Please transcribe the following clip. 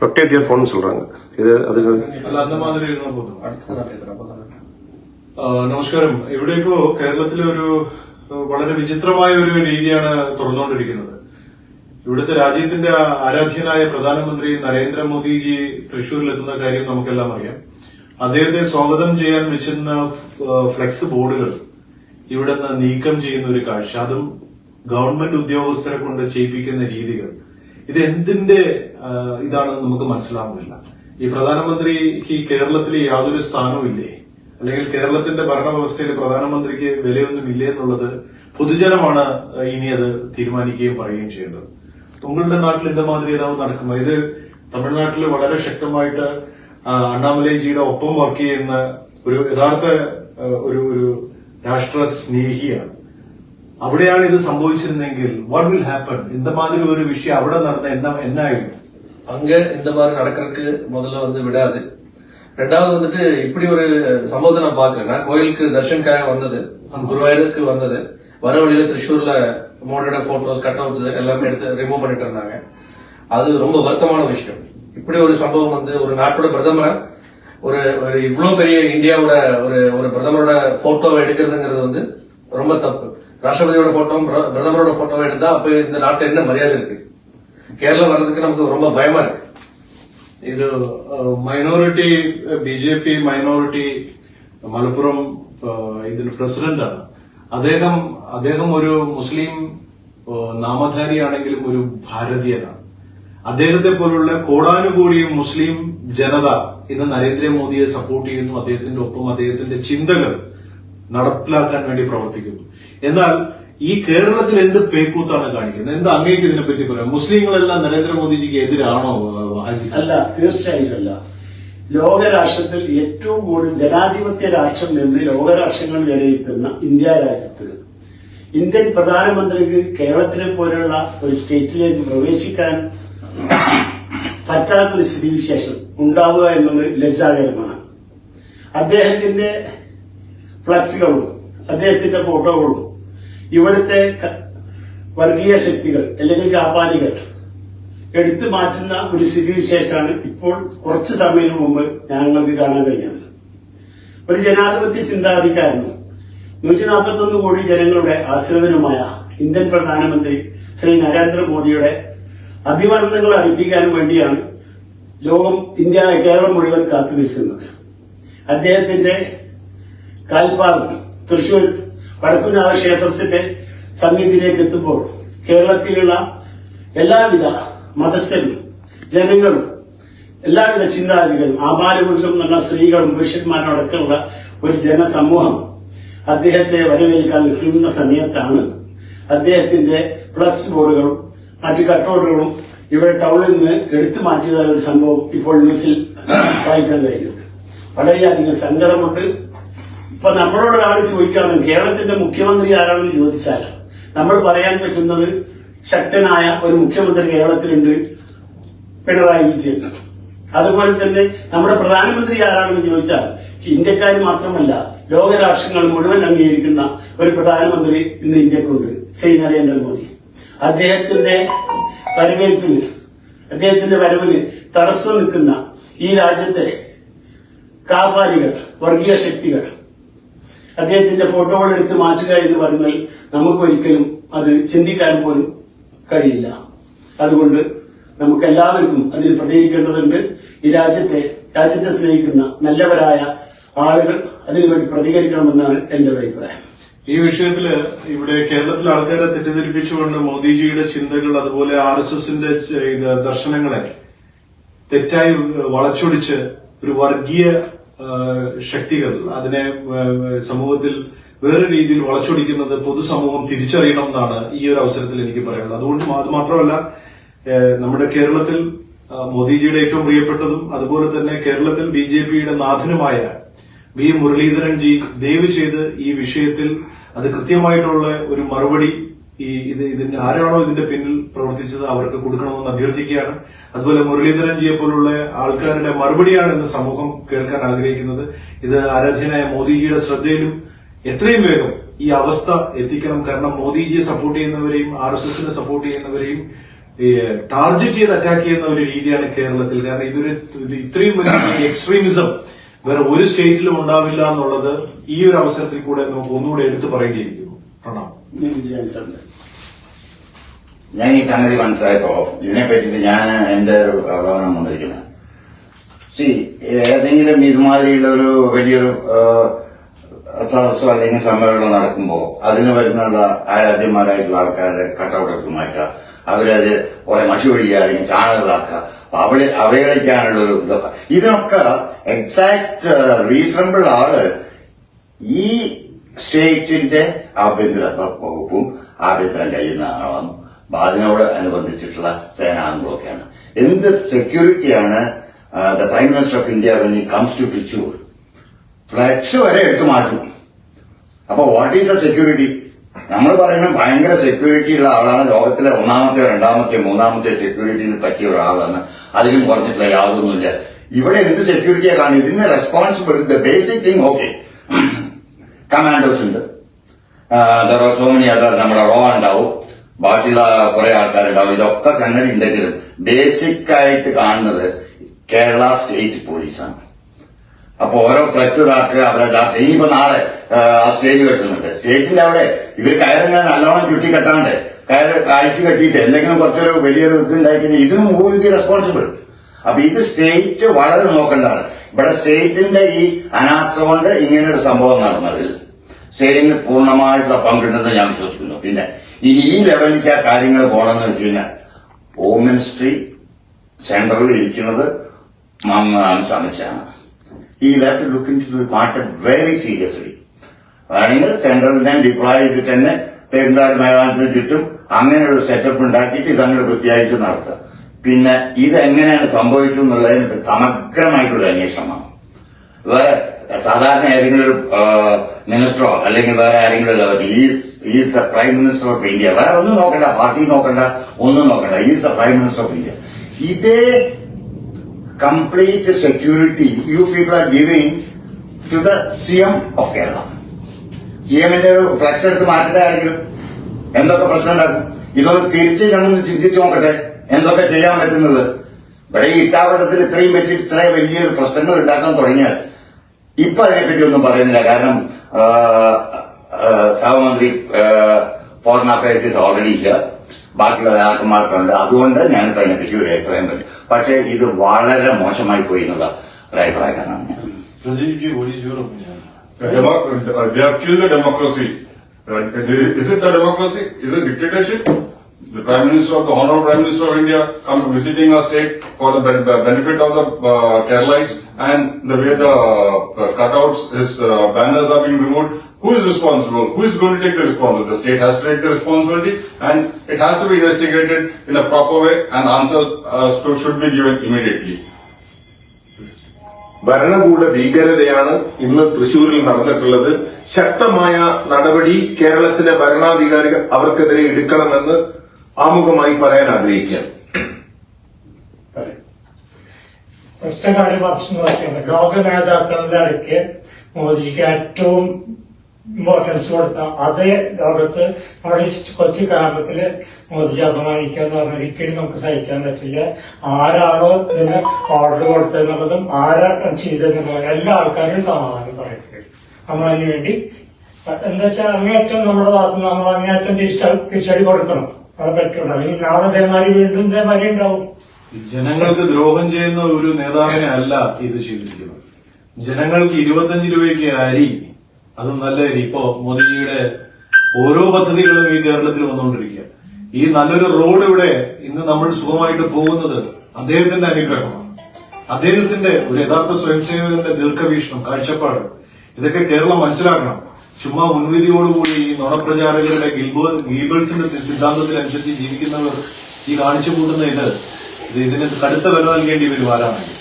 Rotate year phone சொல்றாங்க இது அதுக்கு അല്ല അന്ന മാതിരി ഇരുന്നാ പോതും. ആ, നമസ്കാരം ഇവിടെ ഇപ്പോ കേരളത്തിലെ ഒരു ആ, വളരെ വിചിത്രമായ ഒരു രീതിയാണ് തുറന്നുകൊണ്ടിരിക്കുന്നത് ഇവിടുത്തെ രാജ്യത്തിന്റെ ആരാധ്യനായ പ്രധാനമന്ത്രി നരേന്ദ്രമോദിജി തൃശൂരിലെത്തുന്ന കാര്യം നമുക്കെല്ലാം അറിയാം അദ്ദേഹത്തെ സ്വാഗതം ചെയ്യാൻ വെച്ചിരുന്ന ആ, ഫ്ലെക്സ് ബോർഡുകൾ ഇവിടെ നിന്ന് നീക്കം ചെയ്യുന്ന ഒരു കാഴ്ച അതും ഗവൺമെന്റ് ഉദ്യോഗസ്ഥരെ കൊണ്ട് ചെയ്യിപ്പിക്കുന്ന രീതികൾ ഇത് എന്തിന്റെ ഇതാണെന്ന് നമുക്ക് മനസ്സിലാവുന്നില്ല. ഈ പ്രധാനമന്ത്രി ഈ കേരളത്തിൽ യാതൊരു സ്ഥാനവും ഇല്ലേ? അല്ലെങ്കിൽ കേരളത്തിന്റെ ഭരണവ്യവസ്ഥയിൽ പ്രധാനമന്ത്രിക്ക് വിലയൊന്നും ഇല്ലേ എന്നുള്ളത് പൊതുജനമാണ് ഇനി അത് തീരുമാനിക്കുകയും പറയുകയും ചെയ്യേണ്ടത്. ഉങ്ങളുടെ നാട്ടിൽ എന്തമാതിരി ഏതാവും നടക്കും ഇത് തമിഴ്നാട്ടിൽ വളരെ ശക്തമായിട്ട് അണ്ണാമലൈജിയുടെ ഒപ്പം വർക്ക് ചെയ്യുന്ന ഒരു യഥാർത്ഥ ഒരു ഒരു രാഷ്ട്ര സ്നേഹിയാണ്. അവിടെയാണ് ഇത് സംഭവിച്ചിരുന്നെങ്കിൽ വാട്ട് വിൽ ഹാപ്പൻ இந்த மாதிரி ஒரு விஷயம் അവിടെ നടന്ന என்ன என்ன ஆயிடும் அங்க இந்த மாதிரி நடக்கிறதுக்கு முதல்ல வந்து விடாது ரெண்டாவது வந்துட்டு இப்படி ஒரு சம்பவத்தை நான் பாக்குறேன் நான் கோயிலுக்கு தர்ஷனுக்காக வந்தது குருவாயூருக்கு வந்தது வர வழியில திருச்சூர்ல மோடோட போட்டோஸ் கட் அவுட்ஸ் எல்லாமே எடுத்து ரிமூவ் பண்ணிட்டு இருந்தாங்க அது ரொம்ப வருத்தமான விஷயம் இப்படி ஒரு சம்பவம் வந்து ஒரு நாட்டோட பிரதமரை ஒரு ஒரு இவ்வளவு பெரிய இந்தியாவோட ஒரு ஒரு பிரதமரோட போட்டோவை எடுக்கிறதுங்கிறது வந்து ரொம்ப தப்பு ராஷ்டிரபதியோட போட்டோ பிரதமரோட போட்டோவை எடுத்தா அப்ப இந்த நாட்டுல என்ன மரியாதை இருக்கு கேரளா வர்றதுக்கு நமக்கு ரொம்ப பயமா இருக்கு ഇത് minority B J P minority Malappuram ആ, ഇതിന്റെ പ്രസിഡന്റാണ് അദ്ദേഹം അദ്ദേഹം ഒരു മുസ്ലിം ആ, നാമധാരിയാണെങ്കിലും ഒരു ഭാരതീയനാണ് അദ്ദേഹത്തെ പോലുള്ള കോടാനുകൂടി മുസ്ലിം ജനത ഇന്ന് നരേന്ദ്രമോദിയെ സപ്പോർട്ട് ചെയ്യുന്നു അദ്ദേഹത്തിന്റെ ഒപ്പം അദ്ദേഹത്തിന്റെ ചിന്തകൾ നടപ്പിലാക്കാൻ വേണ്ടി പ്രവർത്തിക്കുന്നു. എന്നാൽ ഈ കേരളത്തിൽ എന്ത് പേക്കൂത്താണ് കാണിക്കുന്നത്? എന്താ അങ്ങേക്ക് ഇതിനെപ്പറ്റി പറയാം? മുസ്ലിങ്ങളെല്ലാം നരേന്ദ്രമോദിജിക്ക് എതിരാണോ അല്ല തീർച്ചയായിട്ടും ലോകരാഷ്ട്രത്തിൽ ഏറ്റവും കൂടുതൽ ജനാധിപത്യ രാഷ്ട്രം എന്ന് ലോകരാഷ്ട്രങ്ങൾ വിലയിരുത്തുന്ന ഇന്ത്യ രാജ്യത്ത്. ഇന്ത്യൻ പ്രധാനമന്ത്രിക്ക് കേരളത്തിനെ പോലെയുള്ള ഒരു സ്റ്റേറ്റിലേക്ക് പ്രവേശിക്കാൻ പറ്റാത്തൊരു സ്ഥിതിവിശേഷം ഉണ്ടാവുക എന്നത് ലജ്ജാകരമാണ്. അദ്ദേഹത്തിന്റെ ഫ്ലക്സുകളും അദ്ദേഹത്തിന്റെ ഫോട്ടോകളും ഇവിടുത്തെ വർഗീയ ശക്തികൾ അല്ലെങ്കിൽ കാപ്പാലികൾ എടുത്തു മാറ്റുന്ന ഒരു സ്ഥിതിവിശേഷമാണ് ഇപ്പോൾ കുറച്ച് സമയം മുമ്പ് ഞങ്ങൾക്ക് കാണാൻ കഴിഞ്ഞത്. ഒരു ജനാധിപത്യ ചിന്താധികാരനും നൂറ്റി നാൽപ്പത്തൊന്ന് കോടി ജനങ്ങളുടെ ആശ്രിതനുമായ ഇന്ത്യൻ പ്രധാനമന്ത്രി ശ്രീ നരേന്ദ്രമോദിയുടെ അഭിവാദനങ്ങൾ അറിയിപ്പിക്കാൻ വേണ്ടിയാണ് ലോകം ഇന്ത്യ കേരളം മുഴുവൻ കാത്തുനിൽക്കുന്നത്. അദ്ദേഹത്തിന്റെ കാൽപ്പാദം തൃശൂർ വടക്കുനാഥ ക്ഷേത്രത്തിന്റെ സന്നിധിയിലേക്ക് എത്തുമ്പോൾ കേരളത്തിലുള്ള എല്ലാവിധ മതസ്ഥരും ജനങ്ങളും എല്ലാവിധ ചിന്താഗതികളും ആപാലപുരുഷം നല്ല സ്ത്രീകളും പുരുഷന്മാരോടൊക്കെയുള്ള ഒരു ജനസമൂഹം അദ്ദേഹത്തെ വരവേൽക്കാൻ നിൽക്കുന്ന സമയത്താണ് അദ്ദേഹത്തിന്റെ പ്ലസ് ബോർഡുകളും മറ്റു കട്ടൗട്ടുകളും ഇവിടെ ടൗണിൽ നിന്ന് എടുത്തു മാറ്റിയതായ ഒരു സംഭവം ഇപ്പോൾ ന്യൂസിൽ വായിക്കാൻ കഴിയുന്നത് വളരെയധികം സങ്കടമുണ്ട്. ഇപ്പൊ നമ്മളോട് ഒരാൾ ചോദിക്കുകയാണ് കേരളത്തിന്റെ മുഖ്യമന്ത്രി ആരാണെന്ന് ചോദിച്ചാൽ നമ്മൾ പറയാൻ പറ്റുന്നത് ശക്തനായ ഒരു മുഖ്യമന്ത്രി കേരളത്തിലുണ്ട് പിണറായി വിജയൻ. അതുപോലെ തന്നെ നമ്മുടെ പ്രധാനമന്ത്രി ആരാണെന്ന് ചോദിച്ചാൽ ഇന്ത്യക്കാർ മാത്രമല്ല ലോകരാഷ്ട്രങ്ങൾ മുഴുവൻ അംഗീകരിക്കുന്ന ഒരു പ്രധാനമന്ത്രി ഇന്ന് ഇന്ത്യക്കുണ്ട് ശ്രീ നരേന്ദ്രമോദി. അദ്ദേഹത്തിന്റെ വരവേൽപ്പിന് അദ്ദേഹത്തിന്റെ വരവിന് തടസ്സം നിൽക്കുന്ന ഈ രാജ്യത്തെ കാപാലികൾ വർഗീയ ശക്തികൾ അദ്ദേഹത്തിന്റെ ഫോട്ടോകൾ എടുത്ത് മാറ്റുക എന്ന് പറഞ്ഞാൽ നമുക്ക് ഒരിക്കലും അത് ചിന്തിക്കാൻ പോലും കഴിയില്ല. അതുകൊണ്ട് നമുക്ക് എല്ലാവർക്കും അതിൽ പ്രതികരിക്കേണ്ടതുണ്ട് ഈ രാജ്യത്തെ രാജ്യത്തെ സ്നേഹിക്കുന്ന നല്ലവരായ ആളുകൾ അതിനുവേണ്ടി പ്രതികരിക്കണമെന്നാണ് എന്റെ അഭിപ്രായം. ഈ വിഷയത്തിൽ ഇവിടെ കേരളത്തിലെ ആൾക്കാരെ തെറ്റിദ്ധരിപ്പിച്ചുകൊണ്ട് മോദിജിയുടെ ചിന്തകൾ അതുപോലെ ആർ എസ് എസിന്റെ ദർശനങ്ങളെ തെറ്റായി വളച്ചൊടിച്ച് ഒരു വർഗീയ ശക്തികൾ. അതിനെ സമൂഹത്തിൽ വേറെ രീതിയിൽ വളച്ചൊടിക്കുന്നത് പൊതുസമൂഹം തിരിച്ചറിയണം എന്നാണ് ഈ ഒരു അവസരത്തിൽ എനിക്ക് പറയാനുള്ളത്. അതുകൊണ്ട് അത് മാത്രമല്ല നമ്മുടെ കേരളത്തിൽ മോദിജിയുടെ ഏറ്റവും പ്രിയപ്പെട്ടതും അതുപോലെ തന്നെ കേരളത്തിൽ ബി ജെ പിയുടെ നാഥനുമായ വി മുരളീധരൻ ജി ദയവ് ചെയ്ത് ഈ വിഷയത്തിൽ അത് കൃത്യമായിട്ടുള്ള ഒരു മറുപടി ഈ ഇത് ഇതിന്റെ ആരാണോ ഇതിന്റെ പിന്നിൽ പ്രവർത്തിച്ചത് അവർക്ക് കൊടുക്കണമെന്ന് അഭ്യർത്ഥിക്കുകയാണ്. അതുപോലെ മുരളീധരൻ ജിയെ പോലുള്ള ആൾക്കാരുടെ മറുപടിയാണ് ഇന്ന് സമൂഹം കേൾക്കാൻ ആഗ്രഹിക്കുന്നത്. ഇത് ആരാധ്യനായ മോദിജിയുടെ ശ്രദ്ധയിലും എത്രയും വേഗം ഈ അവസ്ഥ എത്തിക്കണം. കാരണം മോദിജിയെ സപ്പോർട്ട് ചെയ്യുന്നവരെയും ആർ എസ് എസിനെ സപ്പോർട്ട് ചെയ്യുന്നവരെയും ടാർഗറ്റ് ചെയ്ത് അറ്റാക്ക് ചെയ്യുന്ന ഒരു രീതിയാണ് കേരളത്തിൽ. കാരണം ഇതൊരു ഇത് ഇത്രയും വലിയ എക്സ്ട്രീമിസം വേറെ ഒരു സ്റ്റേറ്റിലും ഉണ്ടാവില്ല എന്നുള്ളത് ഈ ഒരു അവസരത്തിൽ കൂടെ നമുക്ക് ഒന്നുകൂടെ എടുത്തു പറയേണ്ടിയിരിക്കുന്നു പ്രണാം വിജയൻ സാറിന്റെ ഞാൻ ഈ സംഗതി മനസ്സിലായപ്പോ ഇതിനെ പറ്റിയിട്ട് ഞാൻ എന്റെ ഒരു അവലോകനം വന്നിരിക്കുന്നത് സി ഏതെങ്കിലും ഇതുമാതിരിയുള്ള ഒരു വലിയൊരു സദസ്സോ അല്ലെങ്കിൽ സമ്മേളനം നടക്കുമ്പോൾ അതിന് വരുന്നുള്ള ആരാധ്യന്മാരായിട്ടുള്ള ആൾക്കാരുടെ കട്ടൗട്ട് എടുത്ത് മാറ്റുക അവരത് കുറെ മഷി ഒഴിയുക അല്ലെങ്കിൽ ചാണകങ്ങളാക്കുക അപ്പൊ അവൾ അവഹേളിക്കാനുള്ള ഒരു ഇതൊക്കെ ഇതിനൊക്കെ എക്സാക്ട് റീസണബിൾ ആൾ ഈ സ്റ്റേറ്റിന്റെ ആഭ്യന്തര വകുപ്പും ആഭ്യന്തരം കഴിയുന്ന ആളാണ് അതിനോട് അനുബന്ധിച്ചിട്ടുള്ള സേനാംഗങ്ങളൊക്കെയാണ്. എന്ത് സെക്യൂരിറ്റിയാണ് the prime minister of India when he comes to പിച്ചൂർ flex വരെ എടുത്തു മാറ്റും. അപ്പൊ വാട്ട് ഈസ് ദ സെക്യൂരിറ്റി നമ്മൾ പറയുന്നത് ഭയങ്കര സെക്യൂരിറ്റി ഉള്ള ആളാണ് ലോകത്തിലെ ഒന്നാമത്തെ രണ്ടാമത്തെ മൂന്നാമത്തെ സെക്യൂരിറ്റിയിൽ പറ്റിയ ഒരാളാണ്. അതിലും കുറഞ്ഞിട്ടുള്ള യാതൊന്നുമില്ല. ഇവിടെ എന്ത് സെക്യൂരിറ്റിയാ കാണുന്നത്? ഇതിന് responsible the basic thing okay commandos ഉണ്ട്. സോ മെനി അതർ നമ്മുടെ റോ ഉണ്ടാവും. ബാക്കിയുള്ള കുറെ ആൾക്കാരുണ്ടാവും. ഇതൊക്കെ സംഗതി ഉണ്ടെങ്കിലും ബേസിക് ആയിട്ട് കാണുന്നത് കേരള സ്റ്റേറ്റ് പോലീസാണ്. അപ്പൊ ഓരോ ക്ലച്ച് ഇതാക്കുക അവിടെ ഇതാക്കുക ഇനിയിപ്പോ നാളെ ആ, സ്റ്റേജ് കെട്ടുന്നുണ്ട്. സ്റ്റേജിന്റെ അവിടെ ഇവർ കയറിങ്ങനെ നല്ലോണം ചുറ്റി കെട്ടാണ്ട് കയറ് കാഴ്ച കെട്ടിയിട്ട് എന്തെങ്കിലും കുറച്ചൊരു വലിയൊരു ഇത് ഉണ്ടായിക്കഴിഞ്ഞാൽ ഇതും വിൽ ബി റെസ്പോൺസിബിൾ അപ്പൊ ഇത് സ്റ്റേറ്റ് വളരെ നോക്കേണ്ടതാണ്. ഇവിടെ സ്റ്റേറ്റിന്റെ ഈ അനാസ്ഥ കൊണ്ട് ഇങ്ങനെ ഒരു സംഭവം നടന്നതിൽ സ്റ്റേറ്റിന് പൂർണമായിട്ടുള്ള പങ്കുണ്ടെന്ന് ഞാൻ വിശ്വസിക്കുന്നു. പിന്നെ ഇനി ഈ ലെവലിലേക്ക് ആ കാര്യങ്ങൾ പോകണമെന്ന് വെച്ച് കഴിഞ്ഞാൽ ഹോം മിനിസ്ട്രി സെൻട്രലിൽ ഇരിക്കുന്നത് മമ്മ അമിത്ഷാണ്. ഈ left look in to matter very seriously വേണമെങ്കിൽ സെൻട്രലിനെ ഡിപ്ലോയ് ചെയ്തിട്ട് തന്നെ പെരുന്നാട് മൈതാനത്തിന് ചുറ്റും അങ്ങനെ സെറ്റപ്പ് ഉണ്ടാക്കിയിട്ട് ഇതങ്ങനെ വൃത്തിയായിട്ട് നടത്തുക. പിന്നെ ഇതെങ്ങനെയാണ് സംഭവിച്ചു എന്നുള്ളതിന് സമഗ്രമായിട്ടുള്ള അന്വേഷണമാണ്. വേറെ സാധാരണ ഏതെങ്കിലും ഒരു മിനിസ്റ്ററോ അല്ലെങ്കിൽ വേറെ ആരെങ്കിലും is is the prime minister of India വേറെ ഒന്നും നോക്കണ്ട പാർട്ടി നോക്കണ്ട ഒന്നും നോക്കണ്ട. Is the prime minister of India ഇതേ complete security you people are giving to the C M of Kerala C എമ്മിന്റെ ഒരു ഫ്ലക്സ് എടുത്ത് ആരെങ്കിലും? എന്തൊക്കെ പ്രശ്നം ഉണ്ടാക്കും ഇതൊന്ന് തിരിച്ച് ഞങ്ങൾ ചിന്തിച്ചു നോക്കട്ടെ. എന്തൊക്കെ ചെയ്യാൻ പറ്റുന്നത് ഇവിടെ ഈ ഇട്ടാവട്ടത്തിൽ ഇത്രയും വെച്ച് ഇത്രയും വലിയൊരു പ്രശ്നങ്ങൾ ഉണ്ടാക്കാൻ തുടങ്ങിയാൽ ഇപ്പൊ അതിനെപ്പറ്റി ഒന്നും പറയുന്നില്ല. കാരണം സഹമന്ത്രി ഫോറിൻ അഫയേഴ്സ് ഇസ് ഓൾറെഡി ഇല്ല ബാക്കിയുള്ള നേതാക്കന്മാർക്കുണ്ട് അതുകൊണ്ട് ഞാനിപ്പോ അതിനെപ്പറ്റി ഒരു അഭിപ്രായം പറയും പക്ഷേ ഇത് വളരെ മോശമായി പോയി എന്നുള്ള ഒരു അഭിപ്രായക്കാരനാണ് ഞാൻ democracy democracy? Is it a democracy? Is it dictatorship? The Prime Minister of the Honorable Prime Minister of India come visiting our state for the benefit of the uh, Keralites and the way the uh, cutouts, his uh, banners are being removed. Who is responsible? Who is going to take the responsibility? The state has to take the responsibility and it has to be investigated in a proper way and answer uh, should be given immediately. ഭരണകൂട ഭീകരതയാണ് ഇന്ന് തൃശൂരിൽ നടന്നിട്ടുള്ളത് ശക്തമായ നടപടി കേരളത്തിലെ ഭരണാധികാരികൾ അവർക്കെതിരെ എടുക്കണമെന്ന് ആമുഖമായി പറയാൻ ആഗ്രഹിക്കുകയാണ് പറഞ്ഞു ലോക നേതാക്കളുടെ ഇടയ്ക്ക് മോദിജിക്ക് ഏറ്റവും ഇമ്പോർട്ടൻസ് കൊടുത്ത അതേ ലോകത്ത് നമ്മുടെ കൊച്ചു കേരളത്തിൽ മോദിജി അപമാനിക്കുക എന്ന് പറഞ്ഞാൽ ഒരിക്കലും നമുക്ക് സഹിക്കാൻ പറ്റില്ല. ആരാണോ ഇതിന് ഓർഡർ കൊടുത്തതെന്നുള്ളതും ആരാ ചെയ്തതെന്നുള്ളതും എല്ലാ ആൾക്കാരും സമാധാനം പറയുന്നത് നമ്മളതിനു വേണ്ടി എന്താ വെച്ചാൽ അങ്ങേയറ്റം നമ്മുടെ ഭാഗത്ത് നമ്മൾ അങ്ങേയറ്റം തിരിച്ച- തിരിച്ചടി കൊടുക്കണം. അത് പറ്റുള്ളൂ അല്ലെങ്കിൽ നാളെ ഇതേമാതിരി വീണ്ടും ഇതേമാതിരി ഉണ്ടാവും. ജനങ്ങൾക്ക് ദ്രോഹം ചെയ്യുന്ന ഒരു നേതാവിനെ അല്ല ഇത് ചെയ്തിരിക്കുന്നത് ജനങ്ങൾക്ക് ഇരുപത്തഞ്ച് രൂപയ്ക്ക് അരി അതും നല്ല അരി. ഇപ്പോ മോദിജിയുടെ ഓരോ പദ്ധതികളും ഈ കേരളത്തിൽ വന്നുകൊണ്ടിരിക്കുക. ഈ നല്ലൊരു റോഡ് ഇവിടെ ഇന്ന് നമ്മൾ സുഖമായിട്ട് പോകുന്നത് അദ്ദേഹത്തിന്റെ അനുഗ്രഹമാണ്. അദ്ദേഹത്തിന്റെ ഒരു യഥാർത്ഥ സ്വയംസേവകന്റെ ദീർഘവീക്ഷണം കാഴ്ചപ്പാട്. ഇതൊക്കെ കേരളം മനസ്സിലാക്കണം. ചുമ്മാ മുൻവിധിയോടുകൂടി ഈ നുണപ്രചാരകരുടെ ഗിൽബോ ഗീബിൾസിന്റെ സിദ്ധാന്തത്തിനനുസരിച്ച് ജീവിക്കുന്നവർ ഈ കാണിച്ചു കൂട്ടുന്ന ഇത് ഇത് ഇതിന് കടുത്ത വില നൽകേണ്ടി വരും ആരാണെങ്കിൽ